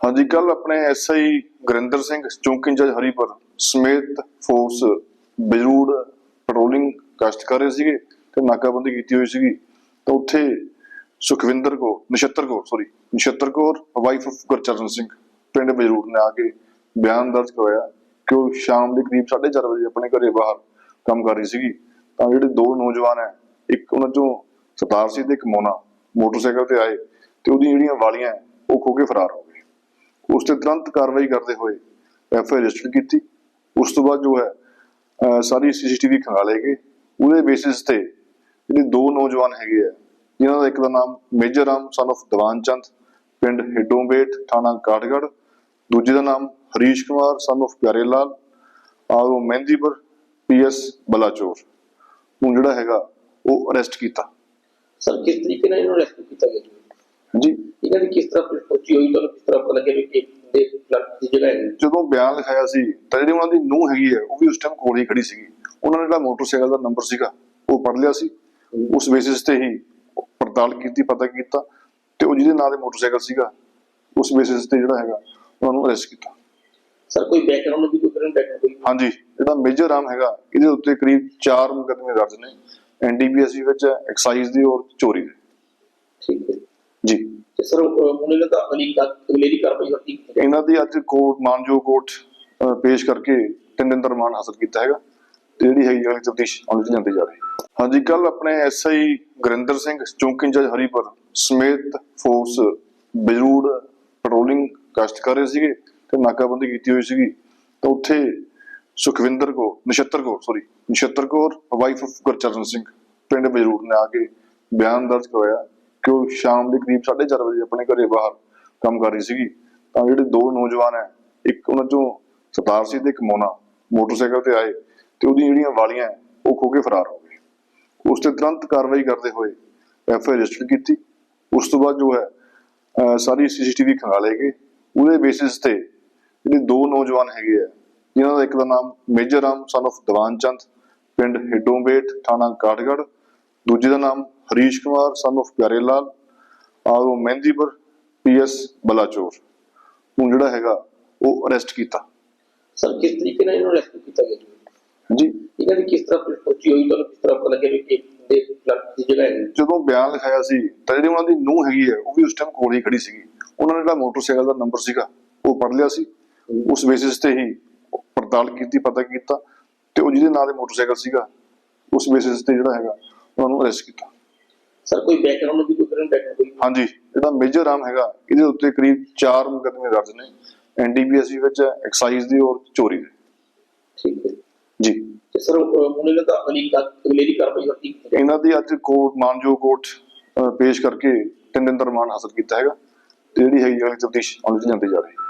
ਹਾਂਜੀ ਕੱਲ ਆਪਣੇ ਐਸਆਈ ਗੁਰਿੰਦਰ ਸਿੰਘ, ਚੌਂਕੀ ਇੰਚਾਰਜ ਹਰੀਪੁਰ ਸਮੇਤ ਫੋਰਸ ਬਜਰੂੜ ਪੈਟਰੋਲਿੰਗ ਗਸ਼ਤ ਕਰ ਰਹੇ ਸੀਗੇ ਤੇ ਨਾਕਾਬੰਦੀ ਕੀਤੀ ਹੋਈ ਸੀਗੀ। ਤਾਂ ਉੱਥੇ ਸੁਖਵਿੰਦਰ ਕੋ Nachhattar Kaur sorry Nachhattar Kaur wife of Gurcharan Singh, ਪਿੰਡ ਬਜਰੂੜ ਨੇ ਆ ਕੇ ਬਿਆਨ ਦਰਜ ਕਰਵਾਇਆ ਕਿ ਉਹ ਸ਼ਾਮ ਦੇ ਕਰੀਬ 4:30 ਵਜੇ ਆਪਣੇ ਘਰੇ ਬਾਹਰ ਕੰਮ ਕਰ ਰਹੀ ਸੀਗੀ। ਤਾਂ ਜਿਹੜੇ ਦੋ ਨੌਜਵਾਨ ਹੈ, ਇੱਕ ਉਹਨਾਂ ਚੋਂ ਸਤਾਰ ਸੀ ਤੇ ਇੱਕ ਮੋਨਾ ਮੋਟਰਸਾਈਕਲ ਤੇ ਆਏ ਤੇ ਉਹਦੀਆਂ ਜਿਹੜੀਆਂ ਵਾਲੀਆਂ ਉਹ ਖੋ ਕੇ ਫਰਾਰ ਹੋ ਉਸ ਤੇ ਤੁਰੰਤ ਕਾਰਵਾਈ ਕਰਦੇ ਹੋਏ ਐਫ ਆਈ ਰਜਿਸਟਰ ਕੀਤੀ। ਉਸ ਤੋਂ ਬਾਅਦ ਜੋ ਹੈ ਸਾਰੀ ਸੀਸੀਟੀਵੀ ਖੰਗਾਲੇ ਗਏ। ਉਹਦੇ ਬੇਸਿਸ ਤੇ ਜਿਹੜੇ ਦੋ ਨੌਜਵਾਨ ਹੈਗੇ ਆ, ਜਿਨ੍ਹਾਂ ਦਾ ਇੱਕ ਦਾ ਨਾਮ major Ram, son of Diwan Chand ਪਿੰਡ ਹਿੱਡੋਂਬੇਟ, ਥਾਣਾ ਕਾਠਗੜ੍ਹ। ਦੂਜੇ ਦਾ ਨਾਮ ਹਰੀਸ਼ ਕੁਮਾਰ, son of ਪਿਆਰੇ ਲਾਲ ਔਰ ਮਹਿੰਦੀਪੁਰ ਪੀਐਸ ਬਲਾਚੌਰ। ਨੂੰ ਜਿਹੜਾ ਹੈਗਾ, ਉਹ ਅਰੈਸਟ ਕੀਤਾ। ਸਰ, ਕਿਸ ਤਰੀਕੇ ਨਾਲ ਇਹਨੂੰ ਰੈਸਕਿਊ ਕੀਤਾ ਗਿਆ? ਜੀ? ਹਾਂਜੀ। ਇਹਨਾਂ ਦੀ ਕਿਸ ਤਰ੍ਹਾਂ ਪੁਲਿਸ ਪਹੁੰਚੀ ਹੋਈ? ਤੁਹਾਨੂੰ ਕਿਸ ਤਰ੍ਹਾਂ ਪਤਾ ਲੱਗਿਆ ਵੀ ਕਿ ਦੇ ਫਲੱਡ ਦੀ ਜਗ੍ਹਾ ਹੈ? ਜਦੋਂ ਬਿਆਨ ਲਿਖਾਇਆ ਸੀ ਤਾਂ ਜਿਹੜੀ ਉਹਨਾਂ ਦੀ ਨੂੰਹ ਹੈਗੀ ਹੈ ਉਹ ਵੀ ਉਸ ਟਾਈਮ ਕੋਲ ਹੀ ਖੜੀ ਸੀਗੀ। ਉਹਨਾਂ ਨੇ ਜਿਹੜਾ ਮੋਟਰਸਾਈਕਲ ਦਾ ਨੰਬਰ ਸੀਗਾ ਉਹ ਪੜ ਲਿਆ ਸੀ। ਉਸ ਬੇਸਿਸ ਤੇ ਹੀ ਪੜਤਾਲ ਕੀਤੀ ਪਤਾ ਕੀਤਾ ਤੇ ਉਹ ਜਿਹਦੇ ਨਾਂ ਦੇ ਮੋਟਰਸਾਈਕਲ ਸੀਗਾ ਉਸ ਬੇਸਿਸ ਤੇ ਜਿਹੜਾ ਹੈਗਾ ਉਹਨਾਂ ਨੂੰ ਅਰੈਸਟ ਕੀਤਾ। ਸਰ ਕੋਈ ਬੈਕਗ੍ਰਾਉਂਡ ਦੀ ਕੋਈ ਕਰੰਟ ਬੈਕਗ੍ਰਾਉਂਡ ਹਾਂਜੀ ਜਿਹੜਾ ਮੇਜਰ ਰਾਮ ਹੈਗਾ ਇਹਦੇ ਉੱਤੇ ਕਰੀਬ 4 ਮੁਕੱਦਮੇ ਦਰਜ ਨੇ। ਐਨਡੀਪੀਐਸਸੀ ਵਿੱਚ ਐਕਸਾਈਜ਼ ਦੀ ਔਰ ਚੋਰੀ ਦੇ। ਠੀਕ ਹੈ। ਜੀ। ਤੇ ਸਰ ਹੁਣ ਇਹਨਾਂ ਦਾ ਅਗਲੀ ਕਾ- ਅਗਲੇ ਦੀ ਕਾਰਵਾਈ। ਇਹਨਾਂ ਦੀ ਅੱਜ ਕੋਰਟ ਮਾਨਜੋ ਕੋਰਟ ਪੇਸ਼ ਕਰਕੇ ਤਿੰਨ ਦਿਨ ਦਾ ਰਿਮਾਂਡ ਹਾਸਲ ਕੀਤਾ ਹੈਗਾ ਤੇ ਜਿਹੜੀ ਹੈਗੀ ਅਗਲੀ ਤਫਤੀਸ਼ ਅਮਲ ਚ ਲਿਆਂਦੀ ਜਾ ਰਹੀ ਹਾਂਜੀ ਕੱਲ ਆਪਣੇ ਐਸਆਈ ਗੁਰਿੰਦਰ ਸਿੰਘ ਚੌਂਕੀ ਇੰਚਾਰਜ ਹਰੀਪੁਰ ਸਮੇਤ ਫੋਰਸ ਬਜਰੂੜ ਪੈਟਰੋਲਿੰਗ ਗਸ਼ਤ ਕਰ ਰਹੇ ਸੀਗੇ ਤੇ ਨਾਕਾਬੰਦੀ ਕੀਤੀ ਹੋਈ ਸੀਗੀ। ਤਾਂ ਉੱਥੇ ਸੁਖਵਿੰਦਰ ਕੋ Nachhattar Kaur sorry Nachhattar Kaur wife of Gurcharan Singh ਪਿੰਡ ਬਜਰੂੜ ਨੇ ਆ ਕੇ ਬਿਆਨ ਦਰਜ ਕਰਵਾਇਆ। ਕਿ ਉਹ ਸ਼ਾਮ ਦੇ ਕਰੀਬ 4:30 ਵਜੇ ਆਪਣੇ ਘਰੇ ਬਾਹਰ ਕੰਮ ਕਰ ਰਹੀ ਸੀਗੀ, ਤਾਂ ਜਿਹੜੇ ਦੋ ਨੌਜਵਾਨ ਹੈ, ਇੱਕ ਉਹਨਾਂ ਚੋਂ ਸਤਾਰ ਸੀ ਤੇ ਇੱਕ ਮੋਨਾ, ਮੋਟਰਸਾਈਕਲ ਤੇ ਆਏ ਤੇ ਉਹਦੀਆਂ ਜਿਹੜੀਆਂ ਵਾਲੀਆਂ ਉਹ ਖੋ ਕੇ ਫਰਾਰ ਹੋ ਗਏ। ਉਸ ਤੇ ਤੁਰੰਤ ਕਾਰਵਾਈ ਕਰਦੇ ਹੋਏ ਐਫ ਆਈ ਰਜਿਸਟਰ ਕੀਤੀ। ਉਸ ਤੋਂ ਬਾਅਦ ਜੋ ਹੈ, ਅਹ, ਸਾਰੀ ਸੀਸੀਟੀਵੀ ਖੰਗਾਲੇ ਗਏ। ਉਹਦੇ ਬੇਸਿਸ ਤੇ ਜਿਹੜੇ ਦੋ ਨੌਜਵਾਨ ਹੈਗੇ ਆ ਜਿਨ੍ਹਾਂ ਦਾ ਇੱਕ ਦਾ ਨਾਮ major Ram son of Diwan Chand, ਪਿੰਡ ਹਿੱਡੋਂਬੇਟ, ਥਾਣਾ ਕਾਠਗੜ੍ਹ ਦੂਜੇ ਦਾ ਨਾਮ ਹਰੀਸ਼ ਕੁਮਾਰ son of ਪਿਆਰੇ ਲਾਲ ਔਰ ਉਹ ਮਹਿੰਦੀਪੁਰ ਪੀਐਸ ਬਲਾਚੌਰ। ਨੂੰ ਜਿਹੜਾ ਹੈਗਾ ਉਹ ਅਰੈਸਟ ਕੀਤਾ। ਸਰ ਕਿਸ ਤਰੀਕੇ ਨਾਲ ਇਹਨੂੰ ਰੈਸਕਿਊ ਕੀਤਾ ਗਿਆ? ਜੀ? ਇਹਨਾਂ ਦੀ ਕਿਸ ਤਰ੍ਹਾਂ ਪਹੁੰਚੀ ਹੋਈ? ਤੁਹਾਨੂੰ ਕਿਸ ਤਰ੍ਹਾਂ ਪਤਾ ਲੱਗਿਆ ਕਿ ਦੇ ਫਲੱਡ ਦੀ ਜਗ੍ਹਾ ਹੈ ਜਦੋਂ ਬਿਆਨ ਲਿਖਾਇਆ ਸੀ ਤਾਂ ਜਿਹੜੀ ਉਹਨਾਂ ਦੀ ਨੂੰਹ ਹੈਗੀ ਹੈ ਉਹ ਵੀ ਉਸ ਟਾਈਮ ਕੋਲ ਹੀ ਖੜੀ ਸੀਗੀ। ਉਹਨਾਂ ਨੇ ਜਿਹੜਾ ਮੋਟਰਸਾਈਕਲ ਦਾ ਨੰਬਰ ਸੀਗਾ ਉਹ ਪੜ ਲਿਆ ਸੀ। ਉਸ ਬੇਸਿਸ ਤੇ ਹੀ ਪੜਤਾਲ ਕੀਤੀ ਪਤਾ ਕੀਤਾ। ਤੇ ਉਹ ਜਿਹਦੇ ਨਾਂ ਦੇ ਮੋਟਰਸਾਈਕਲ ਸੀਗਾ ਉਸ ਬੇਸਿਸ ਤੇ ਜਿਹੜਾ ਹੈਗਾ ਉਹਨਾਂ ਨੂੰ ਅਰੈਸਟ ਕੀਤਾ। ਸਰ ਕੋਈ ਬੈਕਗ੍ਰਾਉਂਡ ਦੀ ਕੋਈ ਕਰੰਟ ਬੈਕਗ੍ਰਾਉਂਡ ਹਾਂਜੀ ਜਿਹੜਾ ਮੇਜਰ ਰਾਮ ਹੈਗਾ ਇਹਦੇ ਉੱਤੇ ਕਰੀਬ 4 ਮੁਕੱਦਮੇ ਦਰਜ ਨੇ। ਐਨਡੀਪੀਐਸਸੀ ਵਿੱਚ ਐਕਸਾਈਜ਼ ਦੀ ਔਰ ਚੋਰੀ ਦੇ। ਠੀਕ ਹੈ। ਜੀ। ਤੇ ਸਰ ਹੁਣ ਇਹਨਾਂ ਦਾ ਅਗਲੀ ਅਗਲੇ ਦੀ ਕਾਰਵਾਈ ਜਾਏ। ਇਹਨਾਂ ਦੀ ਅੱਜ ਕੋਰਟ ਮਾਨਜੋ ਕੋਰਟ ਪੇਸ਼ ਕਰਕੇ ਤਿੰਨ ਦਿਨ ਦਾ ਰਿਮਾਂਡ ਹਾਸਲ ਕੀਤਾ ਹੈਗਾ। ਤੇ ਜਿਹੜੀ ਹੈਗੀ ਅਗਲੀ ਤਫਤੀਸ਼ ਅਮਲ ਚ ਲਿਆਂਦੀ ਜਾ ਰਹੀ ਹੈ।